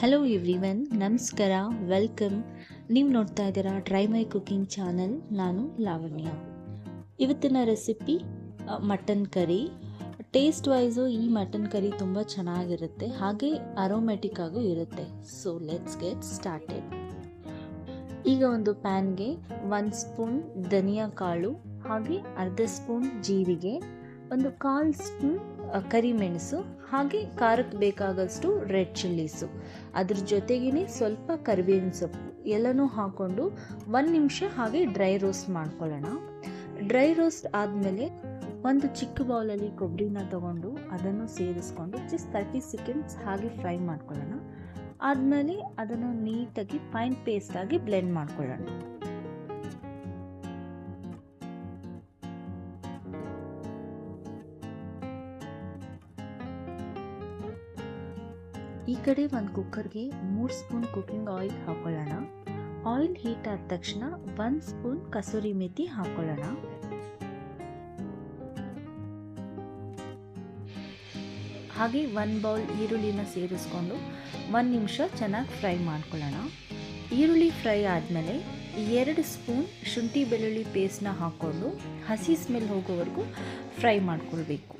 Hello everyone ನಮಸ್ಕಾರ welcome ನೀವು ನೋಡ್ತಾ ಇದ್ದೀರಾ ಡ್ರೈ ಮೈ ಕುಕಿಂಗ್ ಚಾನಲ್ ನಾನು ಲಾವಣ್ಯ. ಇವತ್ತಿನ recipe mutton curry taste wise ಈ ಮಟನ್ ಕರಿ ತುಂಬ ಚೆನ್ನಾಗಿರುತ್ತೆ. ಹಾಗೆ ಅರೋಮ್ಯಾಟಿಕ್ ಆಗೂ ಇರುತ್ತೆ. ಸೊ ಲೆಟ್ಸ್ ಗೆಟ್ ಸ್ಟಾರ್ಟೆಡ್ ಈಗ ಒಂದು ಪ್ಯಾನ್ಗೆ ಒಂದು ಸ್ಪೂನ್ ಧನಿಯಾ ಕಾಳು, ಹಾಗೆ ಅರ್ಧ ಸ್ಪೂನ್ ಜೀರಿಗೆ, ಒಂದು ಕಾಲು ಸ್ಪೂನ್ ಕರಿಮೆಣಸು ಹಾಗೆ ಖಾರಕ್ಕೆ ಬೇಕಾಗಷ್ಟು ರೆಡ್ ಚಿಲ್ಲೀಸು. ಅದ್ರ ಜೊತೆಗೇ ಸ್ವಲ್ಪ ಕರಿಬೇವಿನ ಸೊಪ್ಪು ಎಲ್ಲನೂ ಹಾಕ್ಕೊಂಡು ಒಂದು ನಿಮಿಷ ಹಾಗೆ ಡ್ರೈ ರೋಸ್ಟ್ ಮಾಡ್ಕೊಳ್ಳೋಣ. ಡ್ರೈ ರೋಸ್ಟ್ ಆದಮೇಲೆ ಒಂದು ಚಿಕ್ಕ ಬೌಲಲ್ಲಿ ಕೊಬ್ಬರಿನ ತಗೊಂಡು ಅದನ್ನು ಸೇರಿಸ್ಕೊಂಡು ಜಸ್ಟ್ ತರ್ಟಿ ಸೆಕೆಂಡ್ಸ್ ಹಾಗೆ ಫ್ರೈ ಮಾಡ್ಕೊಳ್ಳೋಣ. ಆದಮೇಲೆ ಅದನ್ನು ನೀಟಾಗಿ ಫೈನ್ ಪೇಸ್ಟಾಗಿ ಬ್ಲೆಂಡ್ ಮಾಡ್ಕೊಳ್ಳೋಣ. ಈ ಕಡೆ ಒಂದು ಕುಕ್ಕರ್ಗೆ ಮೂರು ಸ್ಪೂನ್ ಕುಕ್ಕಿಂಗ್ ಆಯಿಲ್ ಹಾಕ್ಕೊಳ್ಳೋಣ ಆಯಿಲ್ ಹೀಟ್ ಆದ ತಕ್ಷಣ ಒಂದು ಸ್ಪೂನ್ ಕಸೂರಿ ಮೆಥಿ ಹಾಕ್ಕೊಳ್ಳೋಣ ಹಾಗೆ ಒಂದು ಬೌಲ್ ಈರುಳ್ಳಿನ ಸೇರಿಸ್ಕೊಂಡು ಒಂದು ನಿಮಿಷ ಚೆನ್ನಾಗಿ ಫ್ರೈ ಮಾಡ್ಕೊಳ್ಳೋಣ. ಈರುಳ್ಳಿ ಫ್ರೈ ಆದಮೇಲೆ ಎರಡು ಸ್ಪೂನ್ ಶುಂಠಿ ಬೆಳ್ಳುಳ್ಳಿ ಪೇಸ್ಟ್ನ ಹಾಕ್ಕೊಂಡು ಹಸಿ ಸ್ಮೆಲ್ ಹೋಗೋವರೆಗೂ ಫ್ರೈ ಮಾಡ್ಕೊಳ್ಬೇಕು.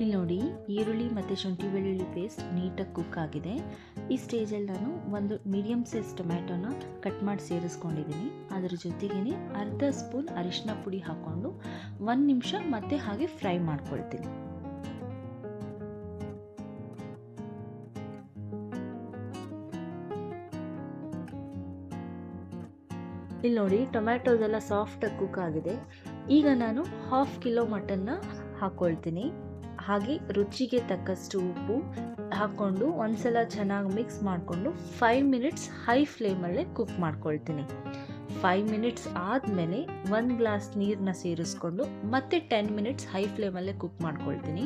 ಇಲ್ಲಿ ನೋಡಿ ಈರುಳ್ಳಿ ಮತ್ತು ಶುಂಠಿ ಬೆಳ್ಳುಳ್ಳಿ ಪೇಸ್ಟ್ ನೀಟಾಗಿ ಕುಕ್ ಆಗಿದೆ. ಈ ಸ್ಟೇಜಲ್ಲಿ ನಾನು ಒಂದು ಮೀಡಿಯಮ್ ಸೈಜ್ ಟೊಮ್ಯಾಟೊನ ಕಟ್ ಮಾಡಿ ಸೇರಿಸ್ಕೊಂಡಿದ್ದೀನಿ. ಅದರ ಜೊತೆಗೇ ಅರ್ಧ ಸ್ಪೂನ್ ಅರಿಶಿನ ಪುಡಿ ಹಾಕ್ಕೊಂಡು ಒಂದು ನಿಮಿಷ ಮತ್ತೆ ಹಾಗೆ ಫ್ರೈ ಮಾಡ್ಕೊಳ್ತೀನಿ. ಇಲ್ಲಿ ನೋಡಿ ಟೊಮ್ಯಾಟೋದೆಲ್ಲ ಸಾಫ್ಟಾಗಿ ಕುಕ್ ಆಗಿದೆ. ಈಗ ನಾನು ಹಾಫ್ ಕಿಲೋ ಮಟನ್ನ ಹಾಕ್ಕೊಳ್ತೀನಿ ಹಾಗೆ ರುಚಿಗೆ ತಕ್ಕಷ್ಟು ಉಪ್ಪು ಹಾಕ್ಕೊಂಡು ಒಂದ್ಸಲ ಚೆನ್ನಾಗಿ ಮಿಕ್ಸ್ ಮಾಡಿಕೊಂಡು ಫೈವ್ ಮಿನಿಟ್ಸ್ ಹೈ ಫ್ಲೇಮಲ್ಲೇ ಕುಕ್ ಮಾಡ್ಕೊಳ್ತೀನಿ. ಫೈವ್ ಮಿನಿಟ್ಸ್ ಆದಮೇಲೆ ಒಂದು ಗ್ಲಾಸ್ ನೀರನ್ನ ಸೇರಿಸ್ಕೊಂಡು ಮತ್ತೆ ಟೆನ್ ಮಿನಿಟ್ಸ್ ಹೈ ಫ್ಲೇಮಲ್ಲೇ ಕುಕ್ ಮಾಡ್ಕೊಳ್ತೀನಿ.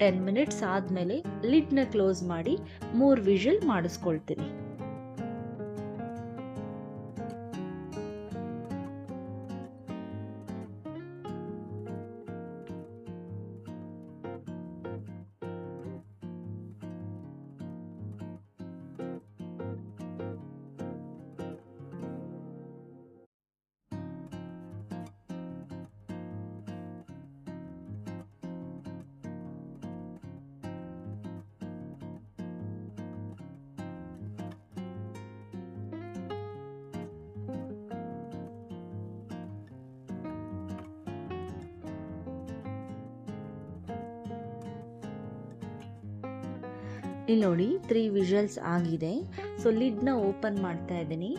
ಟೆನ್ ಮಿನಿಟ್ಸ್ ಆದಮೇಲೆ ಲಿಡ್ನ ಕ್ಲೋಸ್ ಮಾಡಿ ಮೂರು ವಿಷಲ್ ಮಾಡಿಸ್ಕೊಳ್ತೀನಿ. ಇಲ್ಲಿ ನೋಡಿ ತ್ರೀ ವಿಷಲ್ಸ್ ಆಗಿದೆ. ಸೊ ಲಿಡ್ನ ಓಪನ್ ಮಾಡ್ತಾ ಇದ್ದೀನಿ.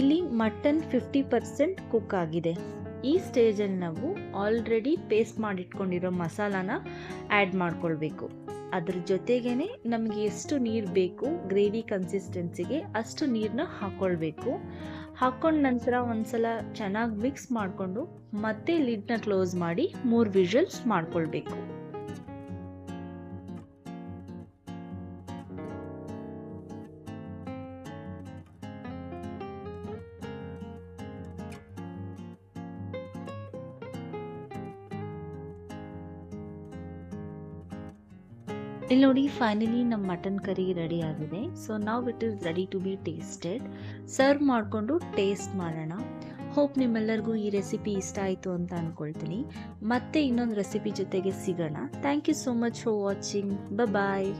ಇಲ್ಲಿ ಮಟನ್ ಫಿಫ್ಟಿ ಪರ್ಸೆಂಟ್ ಕುಕ್ ಆಗಿದೆ. ಈ ಸ್ಟೇಜಲ್ಲಿ ನಾವು ಆಲ್ರೆಡಿ ಪೇಸ್ಟ್ ಮಾಡಿಟ್ಕೊಂಡಿರೋ ಮಸಾಲಾನ ಆ್ಯಡ್ ಮಾಡ್ಕೊಳ್ಬೇಕು. ಅದ್ರ ಜೊತೆಗೇ ನಮಗೆ ಎಷ್ಟು ನೀರು ಬೇಕು ಗ್ರೇವಿ ಕನ್ಸಿಸ್ಟೆನ್ಸಿಗೆ ಅಷ್ಟು ನೀರನ್ನ ಹಾಕ್ಕೊಳ್ಬೇಕು ಹಾಕ್ಕೊಂಡ ನಂತರ ಒಂದ್ಸಲ ಚೆನ್ನಾಗಿ ಮಿಕ್ಸ್ ಮಾಡಿಕೊಂಡು ಮತ್ತೆ ಲಿಡ್ನ ಕ್ಲೋಸ್ ಮಾಡಿ ಮೂರು ವಿಷಲ್ಸ್ ಮಾಡ್ಕೊಳ್ಬೇಕು. ಇಲ್ಲಿ ನೋಡಿ ಫೈನಲಿ ನಮ್ಮ ಮಟನ್ ಕರಿ ರೆಡಿ ಆಗಿದೆ. ಸೊ ನಾವು it is ready to be tasted serve ಮಾಡಿಕೊಂಡು ಟೇಸ್ಟ್ ಮಾಡೋಣ. ಹೋಪ್ ನಿಮ್ಮೆಲ್ಲರಿಗೂ ಈ ರೆಸಿಪಿ ಇಷ್ಟ ಆಯಿತು ಅಂತ ಅಂದ್ಕೊಳ್ತೀನಿ ಮತ್ತೆ ಇನ್ನೊಂದು ರೆಸಿಪಿ ಜೊತೆಗೆ ಸಿಗೋಣ. Thank you so much for watching bye